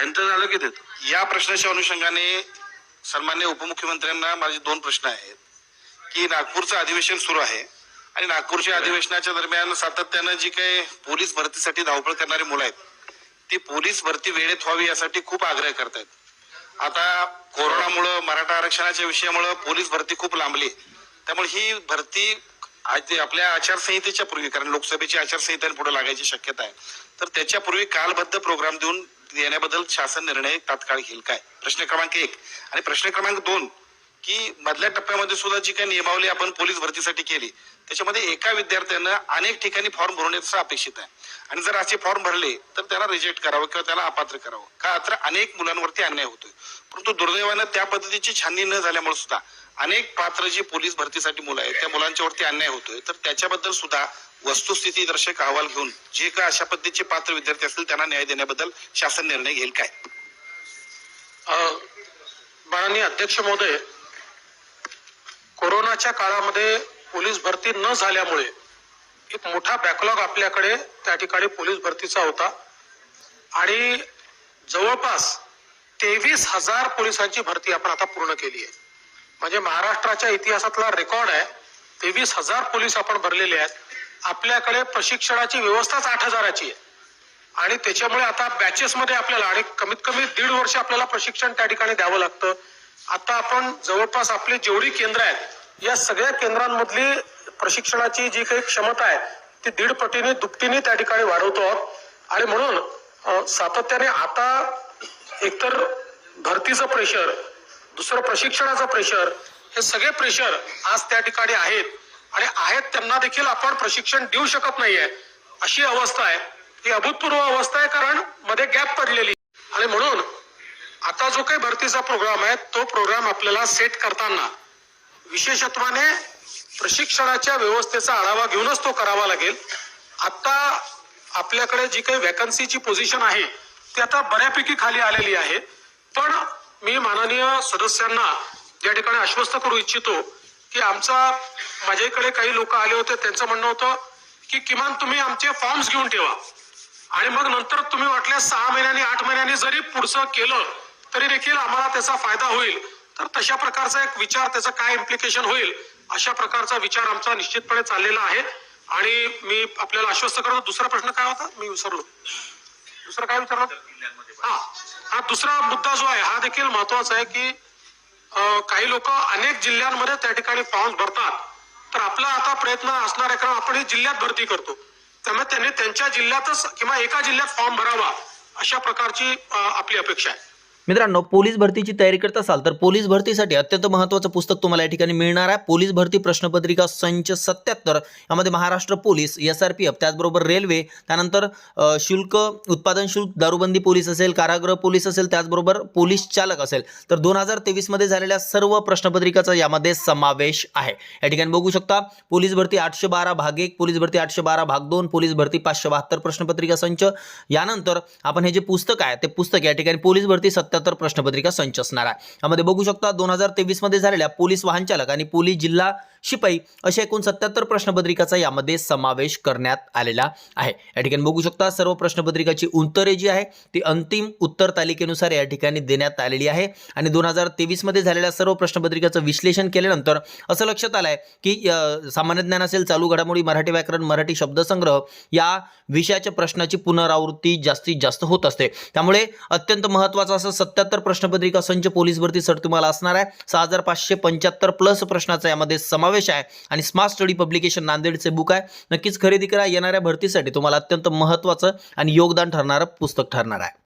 ह्यांचं झालं की देतो. या प्रश्नाच्या अनुषंगाने सन्मान्य उपमुख्यमंत्र्यांना माझे दोन प्रश्न आहेत की नागपूरचं अधिवेशन सुरू आहे आणि नागपूरच्या अधिवेशनाच्या दरम्यान सातत्यानं जी काही पोलीस भरतीसाठी धावपळ करणारी मुलं आहेत ती पोलीस भरती वेळेत व्हावी यासाठी खूप आग्रह करतायत. आता कोरोनामुळं मराठा आरक्षणाच्या विषयामुळं पोलीस भरती खूप लांबली. त्यामुळे ही भरती आज आपल्या आचारसंहितेच्या पूर्वी कारण लोकसभेची आचारसंहिता पुढे लागायची शक्यता आहे तर त्याच्यापूर्वी कालबद्ध प्रोग्राम देऊन देण्याबद्दल शासन निर्णय तात्काळ घेईल काय? प्रश्न क्रमांक एक. आणि प्रश्न क्रमांक दोन की मधल्या टप्प्यामध्ये सुद्धा जी काही नियमावली आपण पोलीस भरतीसाठी केली त्याच्यामध्ये एका विद्यार्थ्यानं अनेक ठिकाणी फॉर्म भरून येत अपेक्षित आहे. आणि जर असे फॉर्म भरले तर त्याला रिजेक्ट करावं किंवा त्याला अपात्र करावं. का तर अनेक मुलांवरती अन्याय होतोय. परंतु दुर्दैवानं त्या पद्धतीची छाननी न झाल्यामुळे सुद्धा अनेक पात्र जी पोलीस भरतीसाठी मुलं आहेत त्या मुलांच्यावरती अन्याय होतोय. तर त्याच्याबद्दल सुद्धा वस्तुस्थिती दर्शक अहवाल घेऊन जे का अशा पद्धतीचे पात्र विद्यार्थी असतील त्यांना न्याय देण्याबद्दल शासन निर्णय घेईल काय? माननीय अध्यक्ष महोदय कोरोनाच्या काळामध्ये पोलीस भरती न झाल्यामुळे एक मोठा बॅकलॉग आपल्याकडे त्या ठिकाणी पोलीस भरतीचा होता. आणि जवळपास तेवीस हजार पोलिसांची भरती आपण आता पूर्ण केली आहे. म्हणजे महाराष्ट्राच्या इतिहासातला रेकॉर्ड आहे. तेवीस हजार पोलीस आपण भरलेले आहेत. आपल्याकडे प्रशिक्षणाची व्यवस्थाच आठ हजाराची आहे. आणि त्याच्यामुळे आता बॅचेसमध्ये आपल्याला आणि कमीत कमी दीड वर्ष आपल्याला प्रशिक्षण त्या ठिकाणी द्यावं लागतं. आता आपण जवळपास आपली जेवढी केंद्र आहेत या सगळ्या केंद्रांमधली प्रशिक्षणाची जी काही क्षमता आहे ती दीड पटीने दुपटीने त्या ठिकाणी वाढवतो आहोत. आणि म्हणून सातत्याने आता एकतर भरतीचं प्रेशर दुसरं प्रशिक्षणाचं प्रेशर हे सगळे प्रेशर आज त्या ठिकाणी आहेत. आणि आहेत त्यांना देखील आपण प्रशिक्षण देऊ शकत नाहीये. अशी अवस्था आहे. ही अभूतपूर्व अवस्था आहे कारण मध्ये गॅप पडलेली. आणि म्हणून आता जो काही भरतीचा प्रोग्राम आहे तो प्रोग्राम आपल्याला सेट करताना विशेषत्वाने प्रशिक्षणाच्या व्यवस्थेचा आढावा घेऊनच तो करावा लागेल. आता आपल्याकडे जी काही वॅकन्सीची पोझिशन आहे ती आता बऱ्यापैकी खाली आलेली आहे. पण मी माननीय सदस्यांना या ठिकाणी आश्वस्त करू इच्छितो की आमचा माझ्याकडे काही लोक आले होते त्यांचं म्हणणं होतं की किमान तुम्ही आमचे फॉर्म्स घेऊन ठेवा. आणि मग नंतर तुम्ही वाटल्यास सहा महिन्यांनी आठ महिन्यांनी जरी पुढचं केलं तरी देखील आम्हाला त्याचा फायदा होईल. तर तशा प्रकारचा एक विचार त्याचं काय इम्प्लिकेशन होईल अशा प्रकारचा विचार आमचा निश्चितपणे चाललेला आहे. आणि मी आपल्याला आश्वस्त करतो. दुसरा प्रश्न काय होता? मी विसरलो. दुसरं काय विचारलं? हा हा दुसरा मुद्दा जो आहे हा देखील महत्त्वाचा आहे की काही लोक अनेक जिल्ह्यांमध्ये त्या ठिकाणी फॉर्म भरतात. तर आपला आता प्रयत्न असणार आहे कारण आपण जिल्ह्यात भरती करतो. त्यामुळे त्यांनी त्यांच्या जिल्ह्यातच किंवा एका जिल्ह्यात फॉर्म भरावा अशा प्रकारची आपली अपेक्षा आहे. मित्रांनो पोलीस भरतीची तयारी करत असाल तर पोलीस भरतीसाठी अत्यंत महत्त्वाचं पुस्तक तुम्हाला या ठिकाणी मिळणार आहे. पोलीस भरती प्रश्नपत्रिका संच सत्याहत्तर यामध्ये Maharashtra police S R P F त्याचबरोबर रेल्वे त्यानंतर शुल्क उत्पादन शुल्क दारूबंदी पोलीस असेल कारागृह पोलीस असेल त्याचबरोबर पोलीस चालक असेल. तर दोन हजार तेवीसमध्ये झालेल्या सर्व प्रश्नपत्रिकाचा यामध्ये समावेश आहे. या ठिकाणी बघू शकता पोलीस भरती आठशे बारा भाग एक पोलीस भरती आठशे बारा भाग दोन पोलीस भरती पाचशे बहात्तर प्रश्नपत्रिका संच. यानंतर आपण हे जे पुस्तक आहे ते पुस्तक या ठिकाणी पोलीस भरती सत्याहत्तर प्रश्नपत्रिका संच असणार आहे. यामध्ये बघू शकता दोन हजार तेवीसमध्ये झालेल्या पोलीस वाहन चालक आणि पोलीस जिल्हा शिपाई अशा एकूण सत्याहत्तर प्रश्नपत्रिकाचा यामध्ये समावेश करण्यात आलेला आहे. या ठिकाणी बघू शकता सर्व प्रश्नपत्रिकाची उत्तरे जी आहे ती अंतिम उत्तर तालिकेनुसार या ठिकाणी देण्यात आलेली आहे. आणि दोन हजार तेवीसमध्ये झालेल्या सर्व प्रश्नपत्रिकाचं विश्लेषण केल्यानंतर असं लक्षात आलं आहे की सामान्य ज्ञान असेल चालू घडामोडी मराठी व्याकरण मराठी शब्दसंग्रह या विषयाच्या प्रश्नाची पुनरावृत्ती जास्तीत जास्त होत असते. त्यामुळे अत्यंत महत्त्वाचं असं सत्याहत्तर प्रश्नपत्रिका संच पोलीस भरती सर तुम्हाला असणार आहे. सहा हजार पाचशे पंच्याहत्तर प्लस प्रश्नाचा यामध्ये समावेश आहे. आणि स्मार्ट स्टडी पब्लिकेशन नांदेडचे बुक आहे. नक्कीच खरेदी करा. येणाऱ्या भरतीसाठी तुम्हाला अत्यंत महत्त्वाचं आणि योगदान ठरणारं पुस्तक ठरणार आहे.